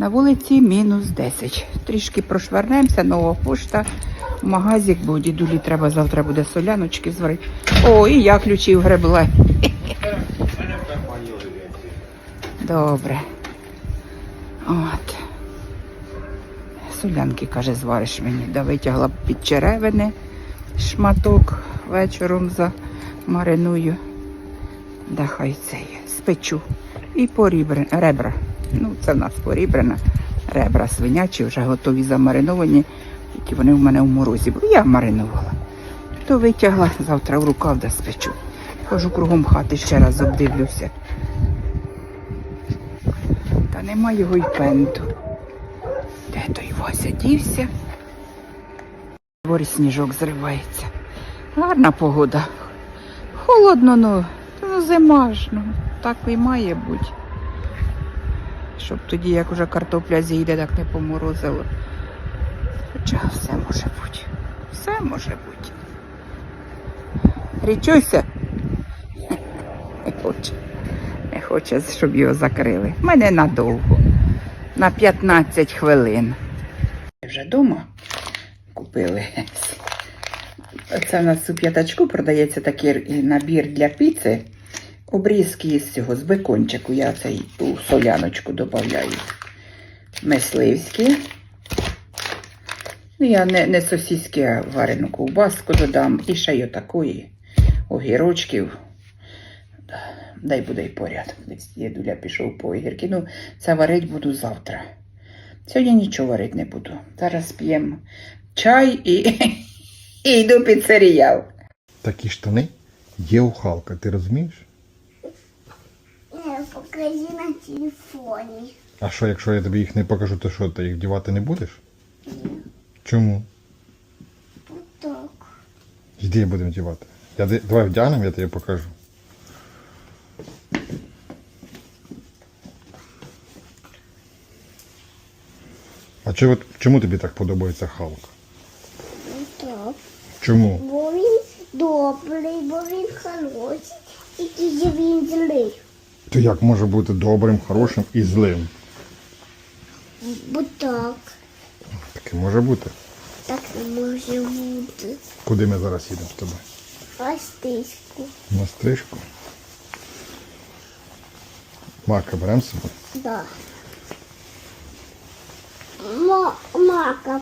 На вулиці мінус 10. Трішки прошвернемося, нова пошта. В Магазик, бо дідулі треба завтра буде соляночки зварити. О, і я ключів гребла. Добре. От. Солянки, каже, звариш мені. Да витягла під черевини шматок вечором замариную. Да хай це є. Спечу. І порібре, ребра. Це в нас порібрена. Ребра свинячі, вже готові замариновані. Тільки вони в мене в морозі були. Я маринувала. То витягла, завтра в рукав да спечу. Хожу кругом хати, ще раз обдивлюся. Та нема його й пенту. Де той Вася дівся? Дворі сніжок зривається. Гарна погода. Холодно, ну, ну зима ж, ну, так і має бути. Щоб тоді, як уже картопля зійде, так не поморозило. Хоча все може бути. Все може бути. Річуся. Не хоче. Не хоче, щоб його закрили. Мене надовго. На 15 хвилин. Вже вдома купили. Це в нас у п'ятачку продається такий набір для піци. Обрізки з цього, з бекончику. Я цей у соляночку додаю. Мисливські. Ну, я не, не сосиски, а варену ковбаску додам. І ще й отакої огірочків. Дай буде й поряд. Дідуля пішов по огірки. Ну, це варить буду завтра. Сьогодні нічого варити не буду. Зараз п'ємо чай і, і йду під серіал. Такі штани є у Халка, ти розумієш? Покажи на телефоні. А що, якщо я тобі їх не покажу, то що, ти їх вдівати не будеш? Ні. Чому? Так. Йди будемо вдівати. Я, давай вдягнемо, я тобі покажу. А чому, чому тобі так подобається Халк? Так. Чому? Бо він добрий, бо він хороший. І він злий. То як може бути добрим, хорошим і злим? Бо так. Таке може бути. Так не може бути. Куди ми зараз їдемо з тобою? Пастичку. На стрижку. Мака беремо з собою. Да. Мака.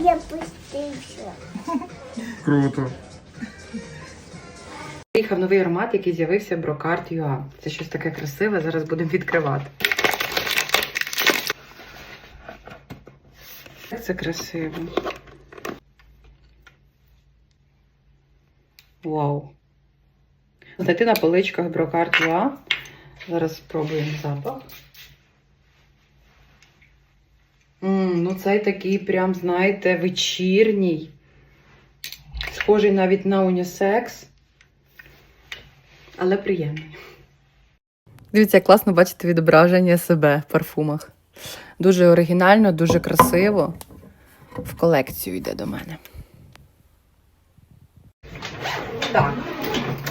Я пустився. Круто. Приїхав новий аромат, який з'явився Brocard UA. Це щось таке красиве, зараз будемо відкривати. Як це красиво. Вау. Знайти на поличках Brocard UA. Зараз спробуємо запах. М, ну цей такий прям, знаєте, вечірній. Схожий навіть на унісекс але приємний. Дивіться, як класно бачити відображення себе в парфумах. Дуже оригінально, дуже красиво. В колекцію йде до мене. Так.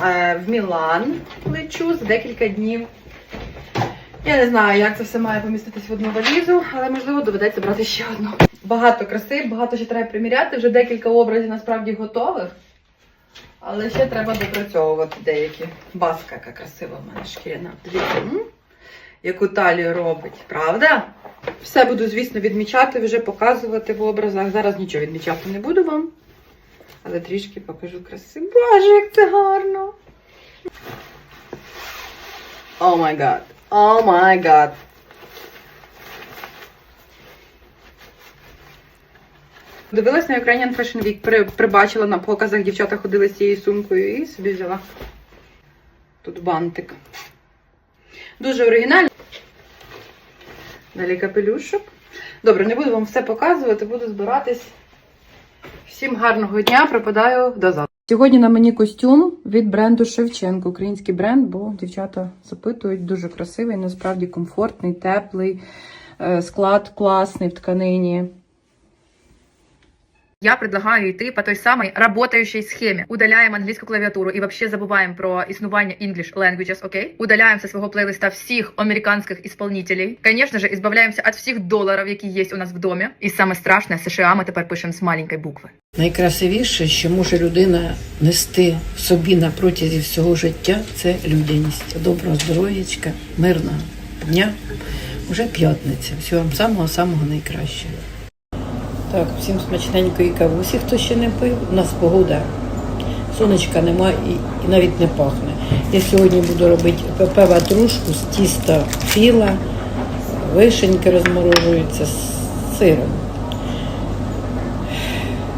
Е, в Мілан лечу за декілька днів. Я не знаю, як це все має поміститись в одну валізу, але можливо доведеться брати ще одну. Багато краси, багато ще треба приміряти. Вже декілька образів насправді готових. Але ще треба допрацьовувати деякі. Баска, яка красива в мене шкіряна. Дивіться, яку талію робить, правда? Все буду, звісно, відмічати, вже показувати в образах. Зараз нічого відмічати не буду вам. Але трішки покажу краси. Боже, як це гарно! О май гад! О май гад! Дивилась на Ukrainian Fashion Week, при, прибачила на показах, дівчата ходили з цією сумкою і собі взяла. Тут бантик. Дуже оригінально. Далі капелюшок. Добре, не буду вам все показувати, буду збиратись. Всім гарного дня, пропадаю до завтра. Сьогодні на мені костюм від бренду Шевченко, український бренд, бо дівчата запитують, дуже красивий, насправді комфортний, теплий, е, склад класний в тканині. Я предлагаю йти по той самой работающей схеме. Удаляем англійську клавіатуру і вообще забуваємо про існування English languages, окей? Удаляємо со свого плейлиста всіх американських исполнителей. Конечно же, избавляємося від всіх доларів, які є у нас в домі. І саме страшне, США ми тепер пишемо з маленької букви. Найкрасивіше, що може людина нести в собі на протязі всього життя, це людяність. Доброго здоров'ячка, мирного дня. Уже п'ятниця. Всього вам самого-самого найкращого. Так, всім смачненької кавусі, хто ще не пив. У нас погода. Сонечка нема і, і навіть не пахне. Я сьогодні буду робити ПП ватрушку з тіста філа, вишеньки розморожуються з сиром.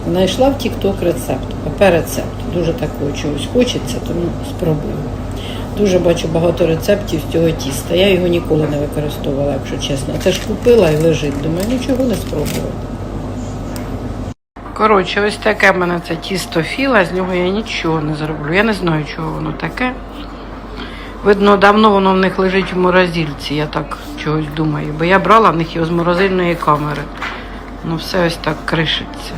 Знайшла в TikTok рецепт, ПП рецепт. Дуже такого чогось хочеться, тому спробую. Дуже бачу багато рецептів з цього тіста. Я його ніколи не використовувала, якщо чесно. Це ж купила і лежить. Думаю, нічого не спробувала. Коротше, ось таке в мене це тісто філа, з нього я нічого не зроблю. Я не знаю, чого воно таке. Видно, давно воно в них лежить в морозильці, я так чогось думаю. Бо я брала в них його з морозильної камери. Ну все ось так кришиться.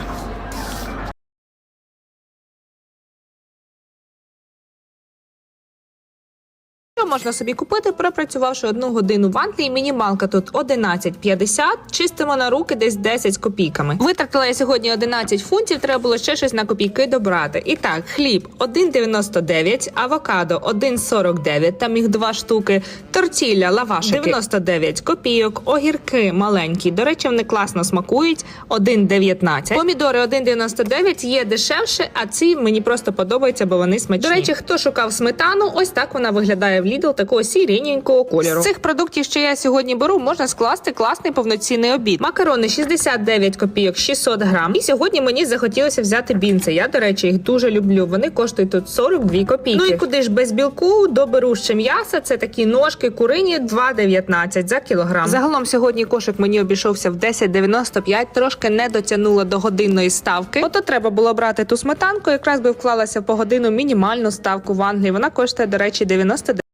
Що можна собі купити, пропрацювавши одну годину в Англії. Мінімалка тут 11,50, чистимо на руки десь 10 з копійками. Витратила я сьогодні 11 фунтів, треба було ще щось на копійки добрати. І так, хліб 1,99, авокадо 1,49, там їх два штуки, тортілля, лавашики 99 копійок, огірки маленькі. До речі, вони класно смакують 1,19. Помідори 1,99 є дешевше, а ці мені просто подобаються, бо вони смачні. До речі, хто шукав сметану, ось так вона виглядає в Lidl такого сіренького кольору. З цих продуктів, що я сьогодні беру, можна скласти класний повноцінний обід. Макарони 69 копійок, 600 грам. І сьогодні мені захотілося взяти бінці. Я, до речі, їх дуже люблю. Вони коштують тут 42 копійки. Ну і куди ж без білку доберу ще м'яса. Це такі ножки курині 2,19 за кілограм. Загалом сьогодні кошик мені обійшовся в 10,95, трошки не дотягнула до годинної ставки. Ото треба було брати ту сметанку, якраз би вклалася по годину мінімальну ставку в Англії. Вона коштує, до речі, 99